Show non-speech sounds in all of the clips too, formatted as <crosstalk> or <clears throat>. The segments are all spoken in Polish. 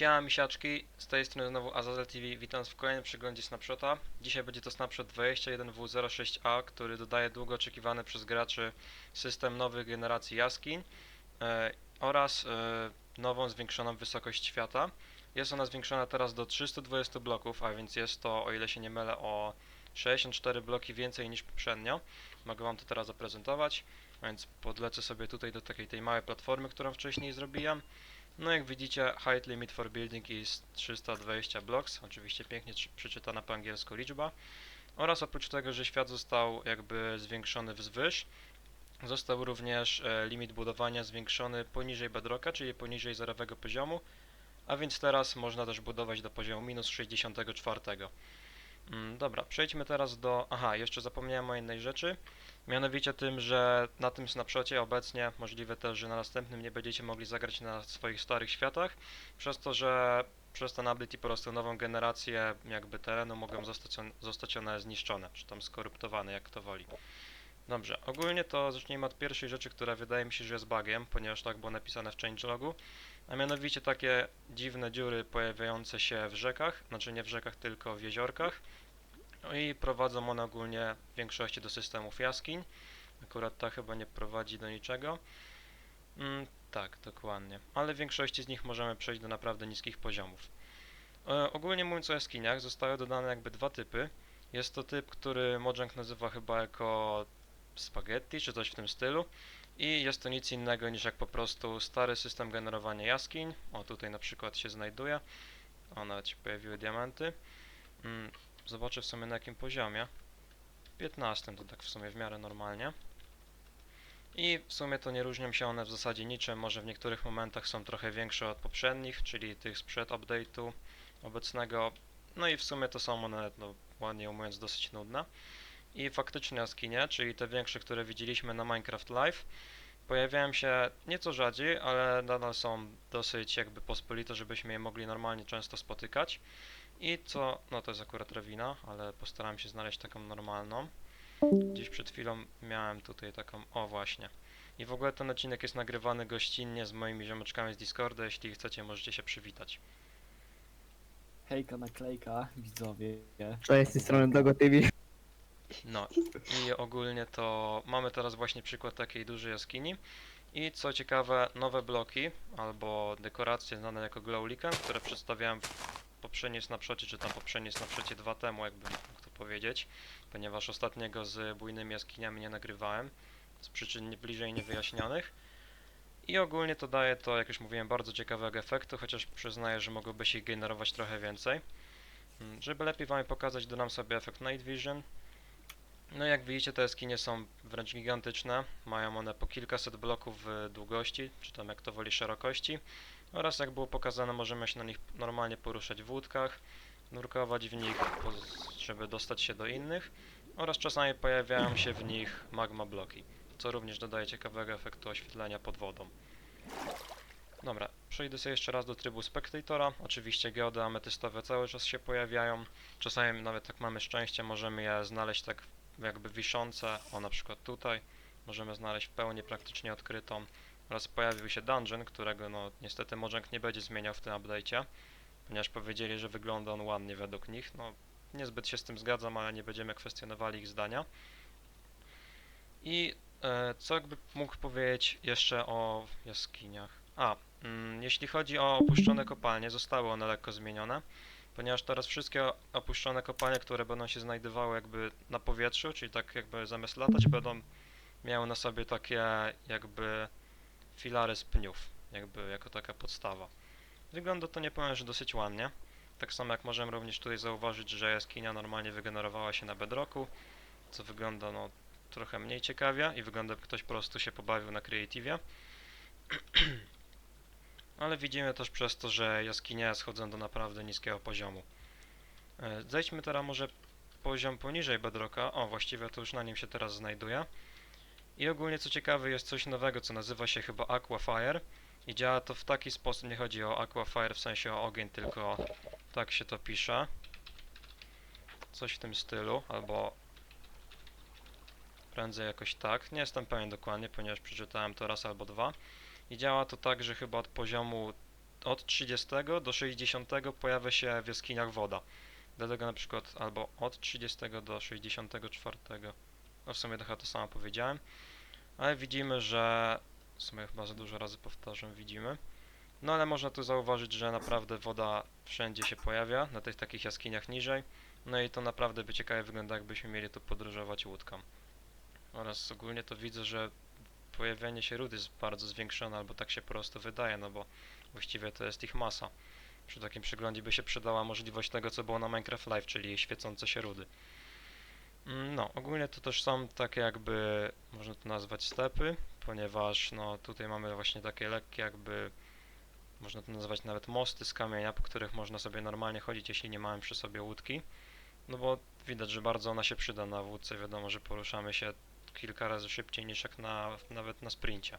Siema misiaczki, z tej strony znowu Azazel TV, witam w kolejnym przeglądzie Snapshota. Dzisiaj będzie to Snapshot 21W06A, który dodaje długo oczekiwany przez graczy system nowych generacji jaskiń e, oraz e, nową zwiększoną wysokość świata. Jest ona zwiększona teraz do 320 bloków, a więc jest to, o ile się nie mylę, o 64 bloki więcej niż poprzednio. Mogę wam to teraz zaprezentować, więc podlecę sobie tutaj do takiej tej małej platformy, którą wcześniej zrobiłem. No jak widzicie, height limit for building is 320 blocks, oczywiście pięknie przeczytana po angielsku liczba. Oraz oprócz tego, że świat został jakby zwiększony wzwyż, został również e, limit budowania zwiększony poniżej bedrocka, czyli poniżej zerowego poziomu, a więc teraz można też budować do poziomu minus 64. Mm, dobra, przejdźmy teraz do... Aha, jeszcze zapomniałem o jednej rzeczy. Mianowicie tym, że na tym snapshocie obecnie możliwe też, że na następnym nie będziecie mogli zagrać na swoich starych światach, przez to, że przez ten update i po prostu nową generację jakby terenu mogą zostać, on, zostać one zniszczone, czy tam skoruptowane, jak kto woli. Dobrze, ogólnie to zacznijmy od pierwszej rzeczy, która wydaje mi się, że jest bugiem, ponieważ tak było napisane w changelogu, a mianowicie takie dziwne dziury pojawiające się w rzekach, znaczy nie w rzekach, tylko w jeziorkach, no i prowadzą one ogólnie w większości do systemów jaskiń. Akurat ta chyba nie prowadzi do niczego. Mm, tak, dokładnie. Ale w większości z nich możemy przejść do naprawdę niskich poziomów. E, ogólnie mówiąc o jaskiniach, zostały dodane jakby dwa typy. Jest to typ, który Mojang nazywa chyba jako spaghetti, czy coś w tym stylu. I jest to nic innego niż jak po prostu stary system generowania jaskiń. O, tutaj na przykład się znajduje. O, nawet się pojawiły diamenty. Mm, Zobaczę w sumie na jakim poziomie. 15 to tak w sumie w miarę normalnie. I w sumie to nie różnią się one w zasadzie niczym, może w niektórych momentach są trochę większe od poprzednich, czyli tych sprzed update'u obecnego. No i w sumie to są one, no ładnie mówiąc, dosyć nudne. I faktycznie jaskinie, czyli te większe, które widzieliśmy na Minecraft Live, pojawiają się nieco rzadziej, ale nadal są dosyć jakby pospolite, żebyśmy je mogli normalnie często spotykać. I co, no to jest akurat rewina, ale postaram się znaleźć taką normalną. Gdzieś przed chwilą miałem tutaj taką, o właśnie. I w ogóle ten odcinek jest nagrywany gościnnie z moimi ziomeczkami z Discorda, jeśli chcecie możecie się przywitać. Hejka naklejka, widzowie. Cześć, z tej strony Dogo TV. No i ogólnie to mamy teraz właśnie przykład takiej dużej jaskini. I co ciekawe, nowe bloki albo dekoracje znane jako Glow Weekend, które przedstawiałem w poprzedniej snapshocie, czy tam poprzedniej snapshocie dwa temu, jakby mógł to powiedzieć, ponieważ ostatniego z bujnymi jaskiniami nie nagrywałem z przyczyn bliżej niewyjaśnionych. I ogólnie to daje to, jak już mówiłem, bardzo ciekawego efektu, chociaż przyznaję, że mogłoby się generować trochę więcej. Mm, Żeby lepiej Wam pokazać, dodam sobie efekt Night Vision. No jak widzicie te jaskinie są wręcz gigantyczne, mają one po kilkaset bloków w długości, czy tam jak to woli szerokości oraz jak było pokazane możemy się na nich normalnie poruszać w łódkach, nurkować w nich, żeby dostać się do innych oraz czasami pojawiają się w nich magma bloki, co również dodaje ciekawego efektu oświetlenia pod wodą. Dobra, przejdę sobie jeszcze raz do trybu Spectatora. Oczywiście geody ametystowe cały czas się pojawiają. Czasami nawet jak mamy szczęście możemy je znaleźć tak jakby wiszące, o na przykład tutaj. Możemy znaleźć w pełni praktycznie odkrytą. Oraz pojawił się dungeon, którego no niestety Mojang nie będzie zmieniał w tym update'cie, ponieważ powiedzieli, że wygląda on ładnie według nich. No niezbyt się z tym zgadzam, ale nie będziemy kwestionowali ich zdania. I e, co jakby mógł powiedzieć jeszcze o jaskiniach? A, mm, jeśli chodzi o opuszczone kopalnie, zostały one lekko zmienione, ponieważ teraz wszystkie opuszczone kopalnie, które będą się znajdowały jakby na powietrzu, czyli tak jakby zamiast latać, będą miały na sobie takie jakby filary z pniów, jakby jako taka podstawa. Wygląda to nie powiem, że dosyć ładnie. Tak samo jak możemy również tutaj zauważyć, że jaskinia normalnie wygenerowała się na bedrocku, co wygląda no trochę mniej ciekawie i wygląda jakby ktoś po prostu się pobawił na creative'ie. <clears throat> Ale widzimy też przez to, że jaskinie schodzą do naprawdę niskiego poziomu. E, Zejdźmy teraz może poziom poniżej bedrocka. O, właściwie to już na nim się teraz znajduje. I ogólnie co ciekawe jest coś nowego, co nazywa się chyba Aquafire. I działa to w taki sposób, nie chodzi o Aquafire w sensie o ogień, tylko tak się to pisze. Coś w tym stylu, albo prędzej jakoś tak. Nie jestem pewien dokładnie, ponieważ przeczytałem to raz albo dwa. I działa to tak, że chyba od poziomu od 30 do 60 pojawia się w jaskiniach woda. Dlatego na przykład albo od 30 do 64. No w sumie trochę to samo powiedziałem. Ale widzimy, że w sumie chyba za dużo razy powtarzam, widzimy. No ale można tu zauważyć, że naprawdę woda wszędzie się pojawia, na tych takich jaskiniach niżej. No i to naprawdę by ciekawie wygląda, jakbyśmy mieli tu podróżować łódką. Oraz ogólnie to widzę, że pojawianie się ród jest bardzo zwiększone, albo tak się po prostu wydaje, no bo właściwie to jest ich masa. Przy takim przeglądzie by się przydała możliwość tego, co było na Minecraft Live, czyli świecące się rudy. Mm, No, ogólnie to też są takie jakby, można to nazwać stepy, ponieważ no tutaj mamy właśnie takie lekkie jakby, można to nazwać nawet mosty z kamienia, po których można sobie normalnie chodzić, jeśli nie mamy przy sobie łódki. No bo widać, że bardzo ona się przyda na wódce, wiadomo, że poruszamy się kilka razy szybciej niż jak na, nawet na sprincie.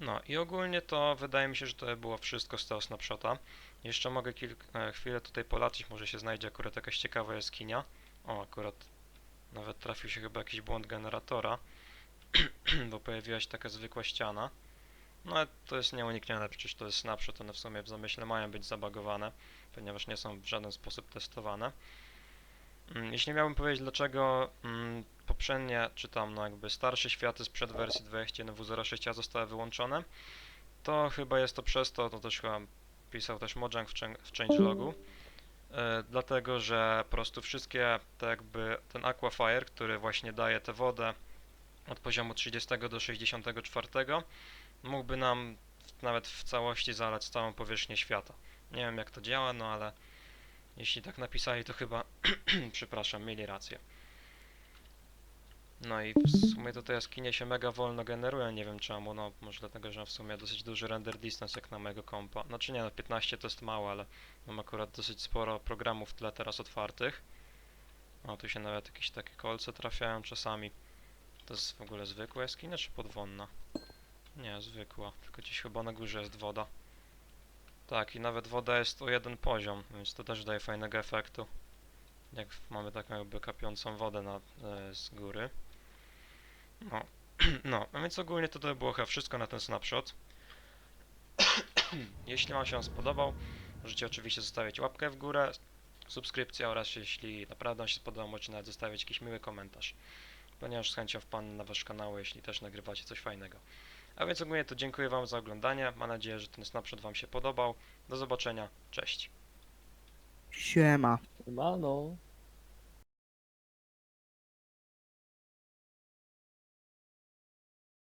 No i ogólnie to wydaje mi się, że to było wszystko z tego snapshota. Jeszcze mogę kilk- e, chwilę tutaj polecić, może się znajdzie akurat jakaś ciekawa jaskinia. O, akurat nawet trafił się chyba jakiś błąd generatora, <clears throat> bo pojawiła się taka zwykła ściana. No ale to jest nieuniknione, przecież to jest snapshot, one w sumie w zamyśle mają być zabagowane, ponieważ nie są w żaden sposób testowane. Mm, Jeśli miałbym powiedzieć, dlaczego mm, poprzednie, czy tam no jakby starsze światy sprzed wersji 21W06 zostały wyłączone, to chyba jest to przez to, to też chyba pisał też Mojang w, w changelogu, e, dlatego że po prostu wszystkie te jakby ten Aquafire, który właśnie daje tę wodę od poziomu 30 do 64, mógłby nam nawet w całości zalać całą powierzchnię świata. Nie wiem jak to działa, no ale jeśli tak napisali, to chyba, <clears throat> przepraszam, mieli rację. No i w sumie to te jaskinie się mega wolno generują, nie wiem czemu, no może dlatego, że w sumie dosyć duży render distance jak na mojego kompa. Znaczy nie no, 15 to jest mało, ale mam akurat dosyć sporo programów w tle teraz otwartych. O, tu się nawet jakieś takie kolce trafiają czasami. To jest w ogóle zwykła jaskinia czy podwodna? Nie, zwykła, tylko gdzieś chyba na górze jest woda. Tak, i nawet woda jest o jeden poziom, więc to też daje fajnego efektu. Jak mamy taką jakby kapiącą wodę na, e, z góry. No, <clears throat> no, a więc ogólnie to, to było chyba wszystko na ten snapshot. <clears throat> Jeśli Wam się spodobał, możecie oczywiście zostawić łapkę w górę, subskrypcję oraz jeśli naprawdę Wam się spodobał, możecie nawet zostawić jakiś miły komentarz. Ponieważ z chęcią wpadnę na Wasz kanał, jeśli też nagrywacie coś fajnego. A więc ogólnie to dziękuję Wam za oglądanie. Mam nadzieję, że ten snapshot Wam się podobał. Do zobaczenia. Cześć. Siema. Mano.